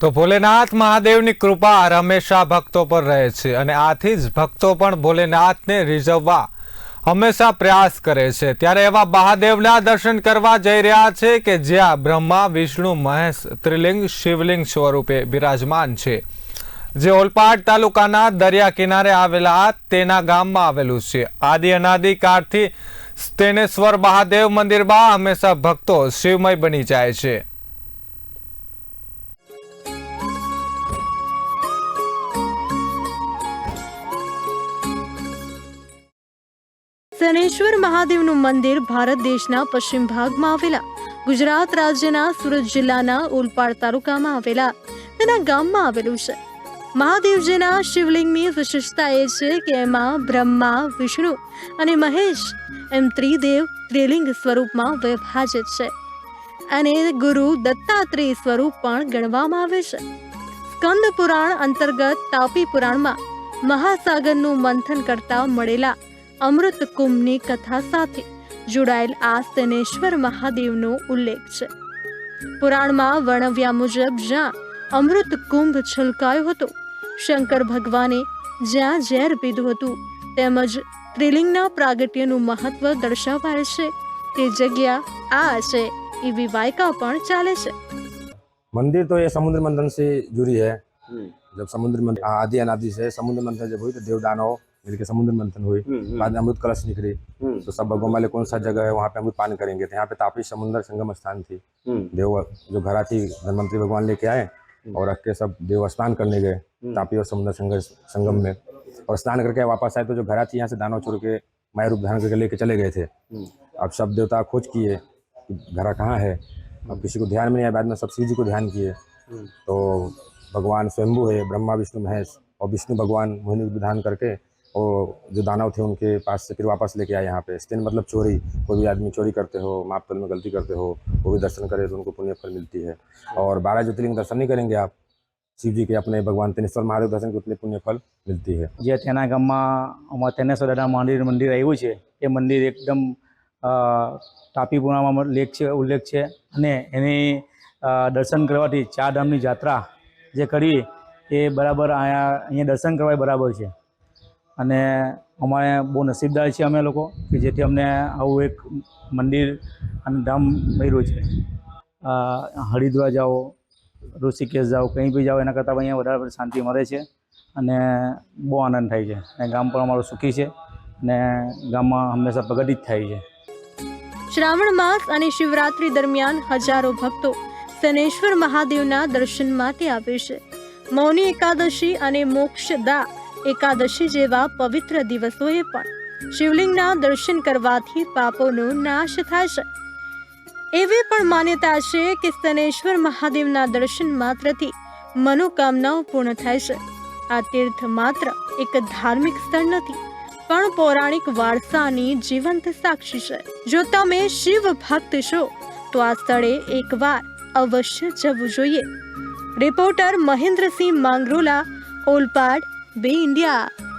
તો ભોલેનાથ મહાદેવની કૃપા હંમેશા ભક્તો પર રહે છે અને આથી જ ભક્તો પણ ભોલેનાથને રીઝવવા હંમેશા પ્રયાસ કરે છે. ત્યારે એવા મહાદેવના દર્શન કરવા જઈ રહ્યા છે કે જ્યાં બ્રહ્મા, વિષ્ણુ, મહેશ, ત્રિલિંગ, શિવલિંગ સ્વરૂપે બિરાજમાન છે. જે ઓલપાડ તાલુકાના દરિયા કિનારે આવેલા તેના ગામમાં આવેલું છે. આદિ અનાદિ કાળથી તેનેશ્વર મહાદેવ મંદિરમાં હંમેશા ભક્તો શિવમય બની જાય છે. શનેશ્વર મહાદેવનું મંદિર ભારત દેશના પશ્ચિમ ભાગમાં આવેલા. ગુજરાત રાજ્યના સુરત જિલ્લાના ઓલપાડ તાલુકામાં આવેલા તેના ગામમાં આવેલું છે. મહાદેવજીના શિવલિંગની વિશેષતા એ છે કે એમાં બ્રહ્મા, વિષ્ણુ અને મહેશ એમ ત્રિદેવ, ત્રિલિંગ સ્વરૂપમાં વિભાજિત છે. અને ગુરુ દત્તાત્રેય સ્વરૂપ પણ ગણવામાં આવે છે. સ્કંદ પુરાણ અંતર્ગત તાપી પુરાણમાં મહાસાગરનું મંથન કરતા મળેલા અમૃત કુંભની કથા સાથે જોડાયેલ આ સ્તનેશ્વર મહાદેવનો ઉલ્લેખ છે પુરાણમાં વર્ણવ્યા મુજબ જ્યાં અમૃત કુંભ છલકાયો હતો શંકર ભગવાને જ્યાં ઝેર પીધું હતું તેમજ ત્રિલિંગના પ્રાગટ્યનું મહત્વ દર્શાવાય છે તે જગ્યા આ છે એવી વાયકા પણ ચાલે છે मंदिर तो ये समुद्र मंथन से जुड़ी है जब समुद्र मंथन आदि अनादि से समुद्र मंथन जब हुई तो देवदानव मिलकर समुद्र मंथन हुई बाद में अमृत कलश निकली। तो सब भगवान वाले कौन सा जगह है वहाँ पे अमृत पान करेंगे तो यहाँ पे तापी समुद्र संगम स्थान थी। देव जो घरा थी धनवंतरी भगवान लेके आए और रख के सब देव स्नान करने गए तापी और समुद्र संग- संगम में। और स्नान करके वापस आए तो जो घरा थी यहाँ से दानव छोड़ के माया रूप धारण करके लेके चले गए थे। अब सब देवता खोज किए कि घरा कहाँ है। अब किसी को ध्यान में नहीं आया बाद में सब शिव जी को ध्यान किए। तो भगवान स्वयंभू है ब्रह्मा विष्णु महेश और विष्णु भगवान मोहिनी धारण करके और जो दानव थे उनके पास से फिर वापस लेके आए यहाँ पे स्टेन मतलब चोरी कोई भी आदमी चोरी करते हो मापतल में गलती करते हो वो भी दर्शन करे तो उनको पुण्य फल मिलती है और बारह ज्योतिर्लिंग दर्शन नहीं करेंगे आप शिव जी के अपने भगवान तेनेश्वर महादेव दर्शन के उतने पुण्य फल मिलती है જે તેના ગામમાં અમારા તેનેશ્વર દાદા મંદિર મંદિર આવ્યું છે એ મંદિર એકદમ અ, તાપીપુરામાં લેખ છે ઉલ્લેખ છે અને એની અ, દર્શન કરવાથી ચાર ધામની યાત્રા જે કરવી એ બરાબર અહીંયા અહીંયા દર્શન કરવા એ બરાબર છે અને અમારે બહુ નસીબદાર છીએ અમે લોકો કે જેથી અમને આવું એક મંદિર અને ધામ મળ્યું છે. હરિદ્વાર જાઓ, ઋષિકેશ જાઓ, કંઈ બી જાઓ, એના કરતાં અહીંયા વધારે શાંતિ મળે છે અને બહુ આનંદ થાય છે. અને ગામ પણ અમારું સુખી છે અને ગામમાં હંમેશા પ્રગતિ જ થાય છે. શ્રાવણ માસ અને શિવરાત્રી દરમિયાન હજારો ભક્તો શનેશ્વર મહાદેવના દર્શન માટે આવે છે. મૌની એકાદશી અને મોક્ષદા એકાદશી જેવા પવિત્ર દિવસોએ પણ શિવલિંગના દર્શન કરવાથી પાપોનો નાશ છે એવી પણ માન્યતા છે કે સ્તનેશ્વર મહાદેવના દર્શન માત્રથી મનોકામનાઓ પૂર્ણ થાય છે આ તીર્થ માત્ર એક ધાર્મિક સ્થળ નથી, પણ પૌરાણિક વારસાની જીવંત સાક્ષી છે. જો તમે શિવ ભક્ત છો, તો આ સ્થળે એકવાર અવશ્ય જવું જોઈએ. રિપોર્ટર મહેન્દ્રસિંહ માંગરોલા, ઓલપાડ બે ઇન્ડિયા